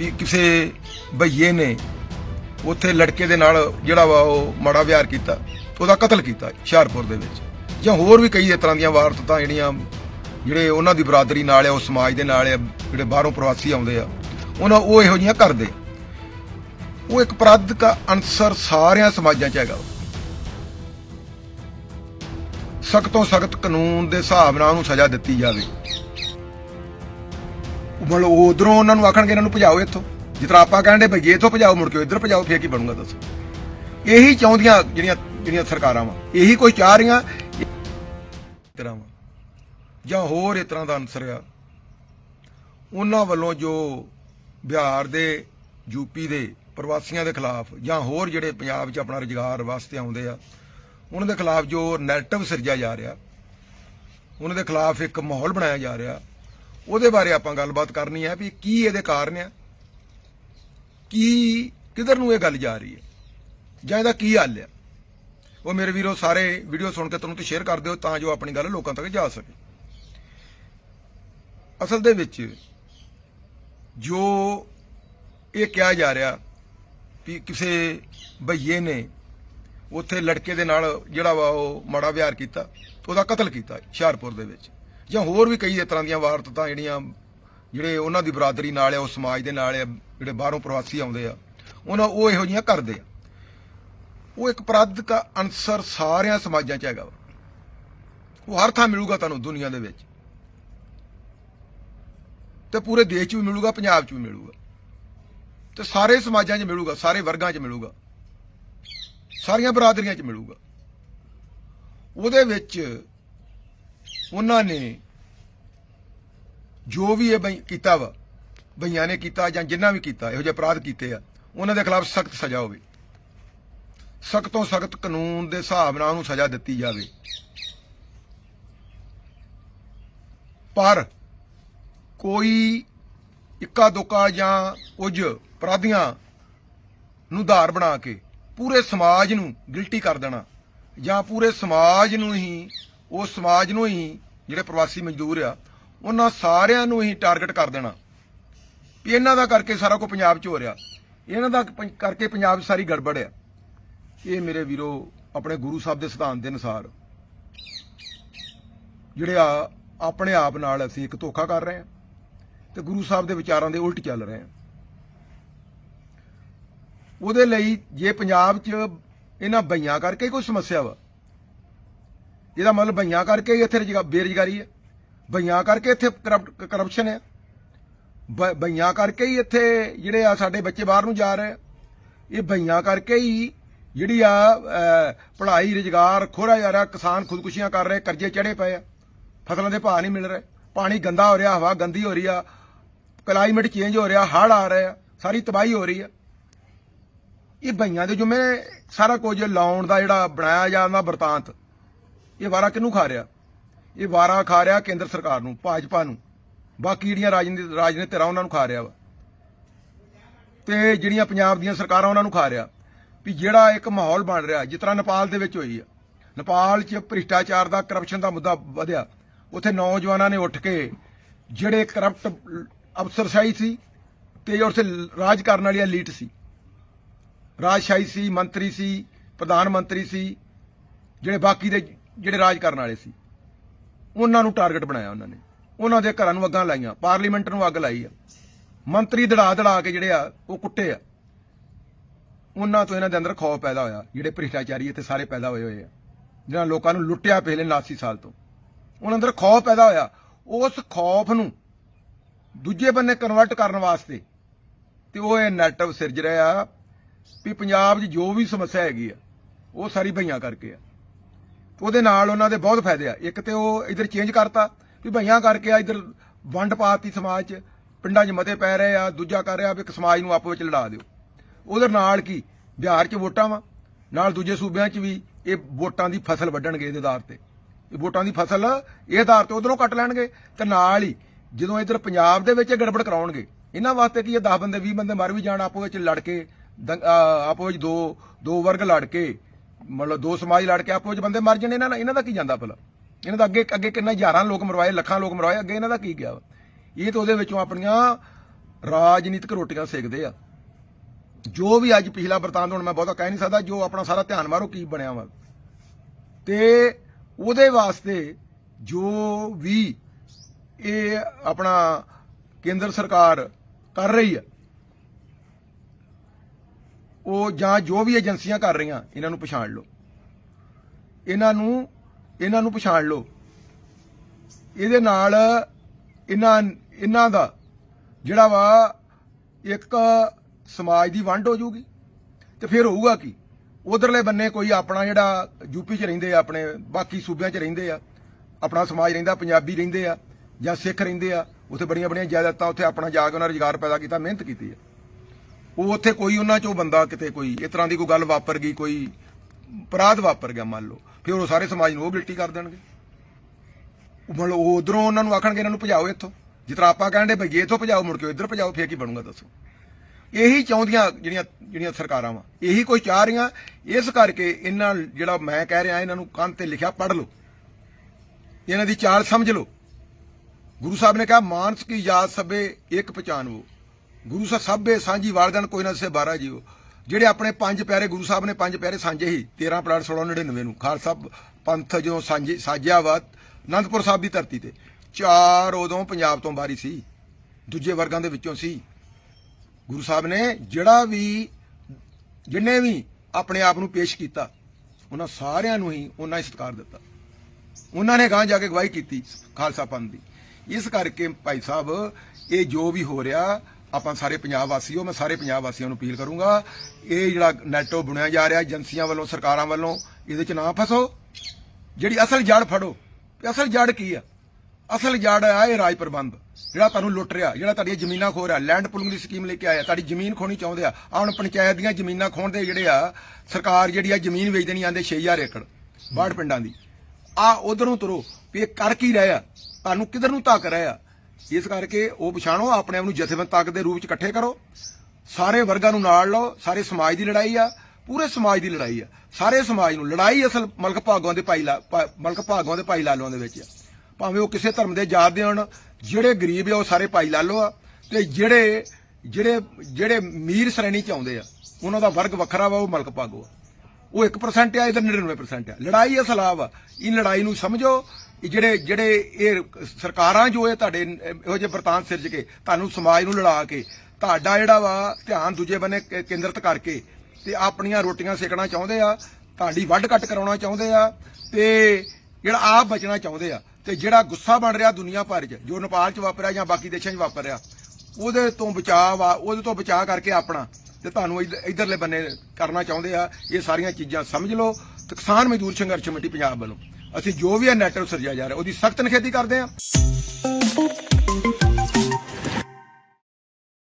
ਵੀ ਕਿਸੇ ਭਈਏ ਨੇ ਉੱਥੇ ਲੜਕੇ ਦੇ ਨਾਲ ਜਿਹੜਾ ਵਾ ਉਹ ਮਾੜਾ ਵਿਹਾਰ ਕੀਤਾ, ਉਹਦਾ ਕਤਲ ਕੀਤਾ ਹੁਸ਼ਿਆਰਪੁਰ ਦੇ ਵਿੱਚ। ਜਾਂ ਹੋਰ ਵੀ ਕਈ ਇਸ ਤਰ੍ਹਾਂ ਦੀਆਂ ਵਾਰਤਾਂ ਜਿਹੜੀਆਂ ਜਿਹੜੇ ਉਹਨਾਂ ਦੀ ਬਰਾਦਰੀ ਨਾਲ ਆ, ਉਹ ਸਮਾਜ ਦੇ ਨਾਲ ਆ, ਜਿਹੜੇ ਬਾਹਰੋਂ ਪ੍ਰਵਾਸੀ ਆਉਂਦੇ ਆ, ਉਹਨਾਂ ਉਹ ਇਹੋ ਜਿਹੀਆਂ ਕਰਦੇ। ਉਹ ਇੱਕ ਅਪਰਾਧਿਕ ਅਨਸਰ ਸਾਰਿਆਂ ਸਮਾਜਾਂ 'ਚ ਹੈਗਾ। ਸਖਤ ਤੋਂ ਸਖਤ ਕਾਨੂੰਨ ਦੇ ਹਿਸਾਬ ਨਾਲ ਉਹਨੂੰ ਸਜ਼ਾ ਦਿੱਤੀ ਜਾਵੇ। ਮਤਲਬ ਉਧਰੋਂ ਉਹਨਾਂ ਨੂੰ ਆਖਣਗੇ ਇਹਨਾਂ ਨੂੰ ਭਜਾਓ ਇੱਥੋਂ। ਜਿਸ ਤਰ੍ਹਾਂ ਆਪਾਂ ਕਹਿੰਦੇ ਭਈ ਇੱਥੋਂ ਭਜਾਓ ਮੁੜ ਕੇ ਇੱਧਰ ਭਜਾਓ, ਫੇਰ ਕੀ ਬਣੂਗਾ ਦੱਸੋ। ਇਹੀ ਚਾਹੁੰਦੀਆਂ ਜਿਹੜੀਆਂ ਜਿਹੜੀਆਂ ਸਰਕਾਰਾਂ ਵਾ। ਇਹੀ ਕੋਈ ਚਾਹ ਰਹੀਆਂ ਤਰ੍ਹਾਂ ਵਾ। ਜਾਂ ਹੋਰ ਇਸ ਤਰ੍ਹਾਂ ਦਾ ਅਨਸਰ ਆ। ਉਹਨਾਂ ਵੱਲੋਂ ਜੋ ਬਿਹਾਰ ਦੇ ਯੂਪੀ ਦੇ ਪ੍ਰਵਾਸੀਆਂ ਦੇ ਖਿਲਾਫ ਜਾਂ ਹੋਰ ਜਿਹੜੇ ਪੰਜਾਬ 'ਚ ਆਪਣਾ ਰੁਜ਼ਗਾਰ ਵਾਸਤੇ ਆਉਂਦੇ ਆ, ਉਹਨਾਂ ਦੇ ਖਿਲਾਫ ਜੋ ਨੈਰੇਟਿਵ ਸਿਰਜਿਆ ਜਾ ਰਿਹਾ, ਉਹਨਾਂ ਦੇ ਖਿਲਾਫ ਇੱਕ ਮਾਹੌਲ ਬਣਾਇਆ ਜਾ ਰਿਹਾ ਉਹਦੇ ਬਾਰੇ ਆਪਾਂ ਗੱਲਬਾਤ ਕਰਨੀ ਹੈ ਵੀ ਕੀ ਇਹਦੇ ਕਾਰਨ ਆ? ਕੀ, ਕਿਧਰ ਨੂੰ ਇਹ ਗੱਲ ਜਾ ਰਹੀ ਹੈ? ਜਾਂ ਇਹਦਾ ਕੀ ਹੱਲ ਆ? ਉਹ ਮੇਰੇ ਵੀਰੋ ਸਾਰੇ ਵੀਡੀਓ ਸੁਣ ਕੇ ਤੁਹਾਨੂੰ ਤੇ ਸ਼ੇਅਰ ਕਰ ਦਿਓ ਤਾਂ ਜੋ ਆਪਣੀ ਗੱਲ ਲੋਕਾਂ ਤੱਕ ਜਾ ਸਕੇ। ਅਸਲ ਦੇ ਵਿੱਚ ਜੋ ਇਹ ਕਿਹਾ ਜਾ ਰਿਹਾ ਵੀ ਕਿਸੇ ਭਈਏ ਨੇ ਉੱਥੇ ਲੜਕੇ ਦੇ ਨਾਲ ਜਿਹੜਾ ਵਾ ਉਹ ਮਾੜਾ ਵਿਹਾਰ ਕੀਤਾ, ਉਹਦਾ ਕਤਲ ਕੀਤਾ ਹੁਸ਼ਿਆਰਪੁਰ ਦੇ ਵਿੱਚ। ਜਾਂ ਹੋਰ ਵੀ ਕਈ ਇਸ ਤਰ੍ਹਾਂ ਦੀਆਂ ਵਾਰਤਾਂ ਜਿਹੜੀਆਂ, ਜਿਹੜੇ ਉਹਨਾਂ ਦੀ ਬਰਾਦਰੀ ਨਾਲ ਆ, ਉਹ ਸਮਾਜ ਦੇ ਨਾਲ ਆ, ਜਿਹੜੇ ਬਾਹਰੋਂ ਪ੍ਰਵਾਸੀ ਆਉਂਦੇ ਆ, ਉਹਨਾਂ ਉਹ ਇਹੋ ਜਿਹੀਆਂ ਕਰਦੇ ਆ। ਉਹ ਇੱਕ ਅਪਰਾਧਿਕ ਅਨਸਰ ਸਾਰਿਆਂ ਸਮਾਜਾਂ 'ਚ ਹੈਗਾ ਵਾ। ਉਹ ਹਰ ਥਾਂ ਮਿਲੂਗਾ ਤੁਹਾਨੂੰ ਦੁਨੀਆ ਦੇ ਵਿੱਚ। ਤੇ ਪੂਰੇ ਦੇਸ਼ 'ਚ ਵੀ ਮਿਲੂਗਾ, ਪੰਜਾਬ 'ਚ ਵੀ ਮਿਲੂਗਾ। ਤੇ ਸਾਰੇ ਸਮਾਜਾਂ 'ਚ ਮਿਲੂਗਾ, ਸਾਰੇ ਵਰਗਾਂ 'ਚ ਮਿਲੂਗਾ। ਸਾਰੀਆਂ ਬਰਾਦਰੀਆਂ 'ਚ ਮਿਲੂਗਾ। ਉਹਦੇ ਵਿੱਚ ਉਹਨਾਂ ਨੇ ਜੋ ਵੀ ਇਹ ਬਈ- ਕੀਤਾ ਵਾ, ਬਈਆਂ ਨੇ ਕੀਤਾ ਜਾਂ ਜਿੰਨਾ ਵੀ ਕੀਤਾ, ਇਹੋ ਜਿਹੇ ਅਪਰਾਧ ਕੀਤੇ ਆ, ਉਹਨਾਂ ਦੇ ਖਿਲਾਫ ਸਖਤ ਸਜ਼ਾ ਹੋਵੇ। ਸਖਤ ਤੋਂ ਸਖਤ ਕਾਨੂੰਨ ਦੇ ਹਿਸਾਬ ਨਾਲ ਉਹਨੂੰ ਸਜ਼ਾ ਦਿੱਤੀ ਜਾਵੇ। ਪਰ ਕੋਈ ਇੱਕਾ ਦੁੱਕਾ ਜਾਂ ਕੁਝ ਅਪਰਾਧੀਆਂ ਨੂੰ ਧਾਰ ਬਣਾ ਕੇ ਪੂਰੇ ਸਮਾਜ ਨੂੰ ਗਿਲਟੀ ਕਰ ਦੇਣਾ ਜਾਂ ਪੂਰੇ ਸਮਾਜ ਨੂੰ ਹੀ ਉਹ ਸਮਾਜ ਨੂੰ ਹੀ, ਜਿਹੜੇ ਪ੍ਰਵਾਸੀ ਮਜ਼ਦੂਰ ਆ, ਉਹਨਾਂ ਸਾਰਿਆਂ ਨੂੰ ਹੀ ਟਾਰਗੇਟ ਕਰ ਦੇਣਾ। ਵੀ ਇਹਨਾਂ ਦਾ ਕਰਕੇ ਸਾਰਾ ਕੁਝ ਪੰਜਾਬ 'ਚ ਹੋ ਰਿਹਾ। ਇਹਨਾਂ ਦਾ ਕਰਕੇ ਪੰਜਾਬ 'ਚ ਸਾਰੀ ਗੜਬੜ ਆ। ਇਹ ਮੇਰੇ ਵੀਰੋ, ਆਪਣੇ ਗੁਰੂ ਸਾਹਿਬ ਦੇ ਸਿਧਾਂਤ ਦੇ ਅਨੁਸਾਰ। ਜਿਹੜੇ ਆ, ਆਪਣੇ ਆਪ ਨਾਲ ਅਸੀਂ ਇੱਕ ਧੋਖਾ ਕਰ ਰਹੇ ਹਾਂ ਤੇ ਗੁਰੂ ਸਾਹਿਬ ਦੇ ਵਿਚਾਰਾਂ ਦੇ ਉਲਟ ਚੱਲ ਰਹੇ ਹਾਂ। ਉਹਦੇ ਲਈ ਜੇ ਪੰਜਾਬ 'ਚ ਇਹਨਾਂ ਬਈਆਂ ਕਰਕੇ ਕੋਈ ਸਮੱਸਿਆ ਵਾ ਇਹਦਾ ਮਤਲਬ ਬਈਆਂ ਕਰਕੇ ਹੀ ਇੱਥੇ ਰੁਜ਼ਗਾ- ਬੇਰੁਜ਼ਗਾਰੀ ਹੈ। ਬਈਆਂ ਕਰਕੇ ਇੱਥੇ ਕਰਪਸ਼ਨ ਹੈ। ਬਈਆਂ ਕਰਕੇ ਹੀ ਇੱਥੇ ਜਿਹੜੇ ਆ ਸਾਡੇ ਬੱਚੇ ਬਾਹਰ ਨੂੰ ਜਾ ਰਹੇ ਆ ਇਹ ਬਈਆਂ ਕਰਕੇ ਹੀ ਜਿਹੜੀ ਆ ਪੜ੍ਹਾਈ, ਰੁਜ਼ਗਾਰ ਖੋਰਾ ਜਾ ਰਿਹਾ ਕਿਸਾਨ ਖੁਦਕੁਸ਼ੀਆਂ ਕਰ ਰਹੇ, ਕਰਜ਼ੇ ਚੜੇ ਪਏ ਆ। ਫਸਲਾਂ ਦੇ ਭਾਅ ਨਹੀਂ ਮਿਲ ਰਹੇ। ਪਾਣੀ ਗੰਦਾ ਹੋ ਰਿਹਾ, ਹਵਾ ਗੰਦੀ ਹੋ ਰਹੀ ਆ। ਕਲਾਈਮੇਟ ਚੇਂਜ ਹੋ ਰਿਹਾ, ਹੜ੍ਹ ਆ ਰਹੇ ਆ। ਸਾਰੀ ਤਬਾਹੀ ਹੋ ਰਹੀ ਆ। ਇਹ ਬਈਆਂ ਦੇ ਜੁਮੇ ਸਾਰਾ ਕੁਝ ਲਾਉਣ ਦਾ ਜਿਹੜਾ ਬਣਾਇਆ ਜਾਂਦਾ ਵਰਤਾਂਤ। ਇਹ ਵਾਰਾ ਕਿਹਨੂੰ ਖਾ ਰਿਹਾ? ਇਹ ਵਾਰਾ ਖਾ ਰਿਹਾ ਕੇਂਦਰ ਸਰਕਾਰ ਨੂੰ, ਭਾਜਪਾ ਨੂੰ। ਬਾਕੀ ਜਿਹੜੀਆਂ ਰਾਜਨੀਤੀ ਰਾਜਨੀਤਿਕ ਧਿਰਾਂ ਉਹਨਾਂ ਨੂੰ ਖਾ ਰਿਹਾ ਵਾ। ਤੇ ਜਿਹੜੀਆਂ ਪੰਜਾਬ ਦੀਆਂ ਸਰਕਾਰਾਂ ਉਹਨਾਂ ਨੂੰ ਖਾ ਰਿਹਾ। ਵੀ ਜਿਹੜਾ ਇੱਕ ਮਾਹੌਲ ਬਣ ਰਿਹਾ, ਜਿਸ ਤਰ੍ਹਾਂ ਨੇਪਾਲ ਦੇ ਵਿੱਚ ਹੋਈ ਆ। ਨੇਪਾਲ 'ਚ ਭ੍ਰਿਸ਼ਟਾਚਾਰ ਦਾ ਕਰਪਸ਼ਨ ਦਾ ਮੁੱਦਾ ਵਧਿਆ। ਉੱਥੇ ਨੌਜਵਾਨਾਂ ਨੇ ਉੱਠ ਕੇ ਜਿਹੜੇ ਕਰਪਟ ਅਫਸਰਸ਼ਾਹੀ ਸੀ ਤੇ ਉੱਥੇ ਰਾਜ ਕਰਨ ਵਾਲੀ ਲੀਟ ਸੀ। ਰਾਜਸ਼ਾਹੀ ਸੀ, ਮੰਤਰੀ ਸੀ, ਪ੍ਰਧਾਨ ਮੰਤਰੀ ਸੀ। ਜਿਹੜੇ ਬਾਕੀ ਦੇ ਜਿਹੜੇ ਰਾਜ ਕਰਨ ਵਾਲੇ ਸੀ, ਉਹਨਾਂ ਨੂੰ ਟਾਰਗੇਟ ਬਣਾਇਆ ਉਹਨਾਂ ਨੇ। ਉਹਨਾਂ ਦੇ ਘਰਾਂ ਨੂੰ ਅੱਗਾਂ ਲਾਈਆਂ ਪਾਰਲੀਮੈਂਟ ਨੂੰ ਅੱਗ ਲਾਈ ਆ। ਮੰਤਰੀ ਦੜਾ ਦੜਾ ਕੇ ਜਿਹੜੇ ਆ, ਉਹ ਕੁੱਟੇ ਆ। ਉਹਨਾਂ ਤੋਂ ਇਹਨਾਂ ਦੇ ਅੰਦਰ ਖੌਫ ਪੈਦਾ ਹੋਇਆ, ਜਿਹੜੇ ਭ੍ਰਿਸ਼ਟਾਚਾਰੀ ਇੱਥੇ ਸਾਰੇ ਪੈਦਾ ਹੋਏ ਹੋਏ ਆ, ਜਿਹਨਾਂ ਲੋਕਾਂ ਨੂੰ ਲੁੱਟਿਆ ਪਹਿਲੇ 89 ਸਾਲ ਤੋਂ। ਉਹਨਾਂ ਅੰਦਰ ਖੌਫ ਪੈਦਾ ਹੋਇਆ। ਉਸ ਖੌਫ ਨੂੰ ਦੂਜੇ ਬੰਨੇ ਕਨਵਰਟ ਕਰਨ ਵਾਸਤੇ ਤੇ ਉਹ ਇਹ ਨੈਟਵ ਸਿਰਜ ਰਿਹਾ ਵੀ ਪੰਜਾਬ 'ਚ ਜੋ ਵੀ ਸਮੱਸਿਆ ਹੈਗੀ ਆ, ਉਹ ਸਾਰੀ ਭਈਆਂ ਕਰਕੇ ਆ। ਉਹਦੇ ਨਾਲ ਉਹਨਾਂ ਦੇ ਬਹੁਤ ਫਾਇਦੇ ਆ। ਇੱਕ ਤੇ ਉਹ ਇਧਰ ਚੇਂਜ ਕਰਤਾ ਵੀ ਭਈਆਂ ਕਰਕੇ ਆ ਇਧਰ ਵੰਡ ਪਾਤੀ ਸਮਾਜ 'ਚ। ਪਿੰਡਾਂ 'ਚ ਮਤੇ ਪੈ ਰਹੇ ਆ, ਦੂਜਾ ਕਰ ਰਿਹਾ ਵੀ ਇੱਕ ਸਮਾਜ ਨੂੰ ਆਪੋ ਵਿੱਚ ਲੜਾ ਦਿਓ। ਉਹਦੇ ਨਾਲ ਕੀ? ਬਿਹਾਰ 'ਚ ਵੋਟਾਂ ਵਾ। ਨਾਲ ਦੂਜੇ ਸੂਬਿਆਂ 'ਚ ਵੀ ਇਹ ਵੋਟਾਂ ਦੀ ਫਸਲ ਵੱਢਣਗੇ ਇਹਦੇ ਆਧਾਰ ਤੇ। ਇਹ ਵੋਟਾਂ ਦੀ ਫਸਲ ਇਹ ਆਧਾਰ ਤੇ ਉਧਰੋਂ ਕੱਟ ਲੈਣਗੇ ਤੇ ਨਾਲ ਹੀ ਜਦੋਂ ਇਧਰ ਪੰਜਾਬ ਦੇ ਵਿੱਚ ਇਹ ਗੜਬੜ ਕਰਾਉਣਗੇ, ਇਹਨਾਂ ਵਾਸਤੇ ਕੀ ਇਹ 10 ਬੰਦੇ 20 ਬੰਦੇ ਮਰ ਵੀ ਜਾਣ ਆਪੋ ਵਿੱਚ ਲੜ ਕੇ, ਦੰ- ਆਪੋ ਵਿੱਚ ਦੋ ਦੋ ਵਰਗ ਲੜ ਕੇ ਮਤਲਬ ਦੋ ਸਮਾਜ ਲੜ ਕੇ ਆਪੋ ਵਿੱਚ ਬੰਦੇ ਮਰ ਜਾਣ, ਇਹਨਾਂ ਦਾ ਇਹਨਾਂ ਦਾ ਕੀ ਜਾਂਦਾ ਭਲਾ? ਇਹਨਾਂ ਦਾ ਅੱਗੇ ਅੱਗੇ ਕਿੰਨਾ ਹਜ਼ਾਰਾਂ ਲੋਕ ਮਰਵਾਏ, ਲੱਖਾਂ ਲੋਕ ਮਰਵਾਏ, ਅੱਗੇ ਇਹਨਾਂ ਦਾ ਕੀ ਗਿਆ ਵਾ? ਇਹ ਤਾਂ ਉਹਦੇ ਵਿੱਚੋਂ ਆਪਣੀਆਂ ਰਾਜਨੀਤਿਕ ਰੋਟੀਆਂ ਸੇਕਦੇ ਆ। ਜੋ ਵੀ ਅੱਜ ਪਿਛਲਾ ਵਰਤਾਂਤ, ਹੁਣ ਮੈਂ ਬਹੁਤਾ ਕਹਿ ਨਹੀਂ ਸਕਦਾ, ਜੋ ਆਪਣਾ ਸਾਰਾ ਧਿਆਨ ਮਾਰੋ ਕੀ ਬਣਿਆ ਵਾ। ਤੇ ਉਹਦੇ ਵਾਸਤੇ ਜੋ ਵੀ ਇਹ ਆਪਣਾ ਕੇਂਦਰ ਸਰਕਾਰ ਕਰ ਰਹੀ ਹੈ ਉਹ ਜਾਂ ਜੋ ਵੀ ਏਜੰਸੀਆਂ ਕਰ ਰਹੀਆਂ, ਇਹਨਾਂ ਨੂੰ ਪਛਾਣ ਲਓ। ਇਹਨਾਂ ਨੂੰ ਇਹਨਾਂ ਨੂੰ ਪਛਾਣ ਲਓ। ਇਹਦੇ ਨਾਲ ਇਹਨਾਂ ਇਹਨਾਂ ਦਾ ਜਿਹੜਾ ਵਾ ਇੱਕ ਸਮਾਜ ਦੀ ਵੰਡ ਹੋ ਜਾਊਗੀ। ਤੇ ਫਿਰ ਹੋਊਗਾ ਕੀ? ਉਧਰਲੇ ਬੰਨੇ ਕੋਈ ਆਪਣਾ ਜਿਹੜਾ ਯੂਪੀ 'ਚ ਰਹਿੰਦੇ ਆ, ਆਪਣੇ ਬਾਕੀ ਸੂਬਿਆਂ 'ਚ ਰਹਿੰਦੇ ਆ, ਆਪਣਾ ਸਮਾਜ ਰਹਿੰਦਾ, ਪੰਜਾਬੀ ਰਹਿੰਦੇ ਆ ਜਾਂ ਸਿੱਖ ਰਹਿੰਦੇ ਆ, ਉੱਥੇ ਬੜੀਆਂ ਬੜੀਆਂ ਜਾਇਦਾਦਾਂ ਉੱਥੇ ਆਪਣਾ ਜਾ ਕੇ ਉਹਨਾਂ ਰੁਜ਼ਗਾਰ ਪੈਦਾ ਕੀਤਾ, ਮਿਹਨਤ ਕੀਤੀ ਆ। ਉਹ ਉੱਥੇ ਕੋਈ ਉਹਨਾਂ ਚੋਂ ਬੰਦਾ ਕਿਤੇ ਕੋਈ ਇਸ ਤਰ੍ਹਾਂ ਦੀ ਕੋਈ ਗੱਲ ਵਾਪਰ ਗਈ, ਕੋਈ ਅਪਰਾਧ ਵਾਪਰ ਗਿਆ ਮੰਨ ਲਓ, ਫਿਰ ਉਹ ਸਾਰੇ ਸਮਾਜ ਨੂੰ ਉਹ ਗਿਲਟੀ ਕਰ ਦੇਣਗੇ। ਉਹ ਮੰਨ ਲਓ, ਉਹ ਉਧਰੋਂ ਉਹਨਾਂ ਨੂੰ ਆਖਣਗੇ, ਇਹਨਾਂ ਨੂੰ ਭਜਾਓ ਇੱਥੋਂ। ਜਿਸ ਤਰ੍ਹਾਂ ਆਪਾਂ ਕਹਿੰਦੇ ਭਈ ਇੱਥੋਂ ਭਜਾਓ, ਮੁੜ ਕੇ ਇੱਧਰ ਭਜਾਓ, ਫੇਰ ਕੀ ਬਣੂਗਾ ਦੱਸੋ। ਇਹੀ ਚਾਹੁੰਦੀਆਂ ਜਿਹੜੀਆਂ ਜਿਹੜੀਆਂ ਸਰਕਾਰਾਂ ਵਾ। ਇਹੀ ਕੋਈ ਚਾਹ ਰਹੀਆਂ, ਇਸ ਕਰਕੇ ਇਹਨਾਂ ਜਿਹੜਾ ਮੈਂ ਕਹਿ ਰਿਹਾ, ਇਹਨਾਂ ਨੂੰ ਕੰਨ ਤੇ ਲਿਖਿਆ, ਪੜ੍ਹ ਲਓ। ਇਹਨਾਂ ਦੀ ਚਾਲ ਸਮਝ ਲਓ। ਗੁਰੂ ਸਾਹਿਬ ਨੇ ਕਿਹਾ, ਮਾਨਸ ਕੀ ਯਾਦ ਸਭੇ ਇੱਕ ਪਛਾਨਵੋ। ਗੁਰੂ ਸਾਹਿਬ ਸਭੇ ਸਾਂਝੀ ਵਾਲਦਨ ਕੋਈ ਨਾ ਸੇ 12 ਜੀਓ। ਜਿਹੜੇ ਆਪਣੇ ਪੰਜ ਪਿਆਰੇ ਗੁਰੂ ਸਾਹਿਬ ਨੇ, ਪੰਜ ਪਿਆਰੇ ਸਾਂਝੇ ਹੀ 13 ਪਲਾਟ 1699 ਨੂੰ। ਖਾਲਸਾ ਪੰਥ ਜੋ ਸਾਂਝੇ ਸਾਜਿਆ ਵਾ ਅਨੰਦਪੁਰ ਸਾਹਿਬ ਦੀ ਧਰਤੀ ਤੇ। ਚਾਰ ਉਦੋਂ ਪੰਜਾਬ ਤੋਂ ਬਾਰੀ ਸੀ, ਦੂਜੇ ਵਰਗਾਂ ਦੇ ਵਿੱਚੋਂ ਸੀ। ਗੁਰੂ ਸਾਹਿਬ ਨੇ ਜਿਹੜਾ ਵੀ, ਜਿੰਨੇ ਵੀ ਆਪਣੇ ਆਪ ਨੂੰ ਪੇਸ਼ ਕੀਤਾ, ਉਹਨਾਂ ਸਾਰਿਆਂ ਨੂੰ ਹੀ ਉਹਨਾਂ ਹੀ ਸਤਿਕਾਰ ਦਿੱਤਾ। ਉਹਨਾਂ ਨੇ ਗਾਂ ਜਾ ਕੇ ਗਵਾਹੀ ਕੀਤੀ ਖਾਲਸਾ ਪੰਥ ਦੀ। ਇਸ ਕਰਕੇ ਭਾਈ ਸਾਹਿਬ, ਇਹ ਜੋ ਵੀ ਹੋ ਰਿਹਾ ਆਪਾਂ ਸਾਰੇ ਪੰਜਾਬ ਵਾਸੀਓ ਮੈਂ ਸਾਰੇ ਪੰਜਾਬ ਵਾਸੀਆਂ ਨੂੰ ਅਪੀਲ ਕਰੂੰਗਾ, ਇਹ ਜਿਹੜਾ ਨੈਟੋ ਬੁਣਿਆ ਜਾ ਰਿਹਾ, ਏਜੰਸੀਆਂ ਵੱਲੋਂ, ਸਰਕਾਰਾਂ ਵੱਲੋਂ, ਇਹਦੇ ਚ ਨਾ ਫਸੋ। ਜਿਹੜੀ ਅਸਲ ਜੜ ਫੜੋ, ਤੇ ਅਸਲ ਜੜ ਕੀ ਆ? ਅਸਲ ਜੜ ਆ ਇਹ ਰਾਜ ਪ੍ਰਬੰਧ, ਜਿਹੜਾ ਤੁਹਾਨੂੰ ਲੁੱਟ ਰਿਹਾ, ਜਿਹੜਾ ਤੁਹਾਡੀਆਂ ਜ਼ਮੀਨਾਂ ਖੋ ਰਿਹਾ ਲੈਂਡ ਪੁਲਿੰਗ ਦੀ ਸਕੀਮ ਲੈ ਕੇ ਆਇਆ, ਤੁਹਾਡੀ ਜ਼ਮੀਨ ਖੋਣੀ ਚਾਹੁੰਦੇ ਆ। ਆ ਹੁਣ ਪੰਚਾਇਤ ਦੀਆਂ ਜ਼ਮੀਨਾਂ ਖੋਣ ਦੇ ਜਿਹੜੇ ਆ, ਸਰਕਾਰ ਜਿਹੜੀ ਆ ਜ਼ਮੀਨ ਵੇਚ ਦੇਣੀ ਆਂਦੇ 6000 ਏਕੜ ਬਾੜ ਪਿੰਡਾਂ ਦੀ। ਆ ਉਧਰੋਂ ਤੁਰੋ, ਵੀ ਇਹ ਕਰ ਕੀ ਰਹੇ ਆ? ਤੁਹਾਨੂੰ ਕਿੱਧਰ ਨੂੰ ਧੱਕ ਰਹੇ ਆ? ਇਸ ਕਰਕੇ ਉਹ ਪਛਾਣੋ, ਆਪਣੇ ਆਪ ਨੂੰ ਜਥੇਬੰਦ ਤਾਕਤ ਦੇ ਰੂਪ ਚ ਇਕੱਠੇ ਕਰੋ। ਸਾਰੇ ਵਰਗਾਂ ਨੂੰ ਨਾਲ ਲਓ, ਸਾਰੇ ਸਮਾਜ ਦੀ ਲੜਾਈ ਆ, ਪੂਰੇ ਸਮਾਜ ਦੀ ਲੜਾਈ ਆ। ਸਾਰੇ ਸਮਾਜ ਨੂੰ, ਲੜਾਈ ਅਸਲ ਮਲਕ ਭਾਗਵਾਂ ਦੇ ਭਾਈ ਮਲਕ ਭਾਗਵਾਂ ਦੇ ਭਾਈ ਲਾਲੋਆਂ ਦੇ ਵਿੱਚ ਆ। ਭਾਵੇਂ ਉਹ ਕਿਸੇ ਧਰਮ ਦੇ ਜਾਤ ਦੇ ਹੋਣ ਜਿਹੜੇ ਗਰੀਬ ਆ, ਉਹ ਸਾਰੇ ਭਾਈ ਲਾਲੋ ਆ, ਤੇ ਜਿਹੜੇ ਜਿਹੜੇ ਜਿਹੜੇ ਮੀਰ ਸ਼੍ਰੇਣੀ ਚ ਆਉਂਦੇ ਆ, ਉਹਨਾਂ ਦਾ ਵਰਗ ਵੱਖਰਾ ਵਾ, ਉਹ ਮਲਕ ਭਾਗੋ ਆ। ਉਹ 1% ਆ ਇਧਰ 99% ਆ। ਲੜਾਈ ਅਸਲ ਆ। ਵਾ ਇਹ ਲੜਾਈ ਨੂੰ ਸਮਝੋ ਜਿਹੜੇ ਜਿਹੜੇ ਇਹ ਸਰਕਾਰਾਂ ਜੋ ਇਹ ਤੁਹਾਡੇ, ਇਹੋ ਜਿਹੇ ਵਰਤਾਂਤ ਸਿਰਜ ਕੇ ਤੁਹਾਨੂੰ ਸਮਾਜ ਨੂੰ ਲੜਾ ਕੇ ਤੁਹਾਡਾ ਜਿਹੜਾ ਵਾ ਧਿਆਨ ਦੂਜੇ ਬੰਨੇ ਕੇਂਦਰਿਤ ਕਰਕੇ ਤੇ ਆਪਣੀਆਂ ਰੋਟੀਆਂ ਸੇਕਣਾ ਚਾਹੁੰਦੇ ਆ, ਤੁਹਾਡੀ ਵੱਢ ਕੱਟ ਕਰਾਉਣਾ ਚਾਹੁੰਦੇ ਆ ਤੇ ਜਿਹੜਾ ਆਪ ਬਚਣਾ ਚਾਹੁੰਦੇ ਆ ਤੇ ਜਿਹੜਾ ਗੁੱਸਾ ਬਣ ਰਿਹਾ ਦੁਨੀਆ ਭਰ 'ਚ, ਜੋ ਨੇਪਾਲ 'ਚ ਵਾਪਰਿਆ ਜਾਂ ਬਾਕੀ ਦੇਸ਼ਾਂ 'ਚ ਵਾਪਰ ਰਿਹਾ ਉਹਦੇ ਤੋਂ ਬਚਾਅ ਆ ਉਹਦੇ ਤੋਂ ਬਚਾਅ ਕਰਕੇ ਆਪਣਾ ਤੇ ਤੁਹਾਨੂੰ ਇੱਧ- ਇੱਧਰਲੇ ਬੰਨੇ ਕਰਨਾ ਚਾਹੁੰਦੇ ਆ, ਇਹ ਸਾਰੀਆਂ ਚੀਜ਼ਾਂ ਸਮਝ ਲਓ ਤੇ ਕਿਸਾਨ ਮਜ਼ਦੂਰ ਸੰਘਰਸ਼ ਕਮੇਟੀ ਪੰਜਾਬ ਵੱਲੋਂ। ਅਸੀਂ ਜੋ ਵੀ ਇਹ ਨੈਟਵਰਕ ਸਿਰਜਿਆ ਜਾ ਰਿਹਾ ਉਹਦੀ ਸਖਤ ਨਿਖੇਧੀ ਕਰਦੇ ਹਾਂ।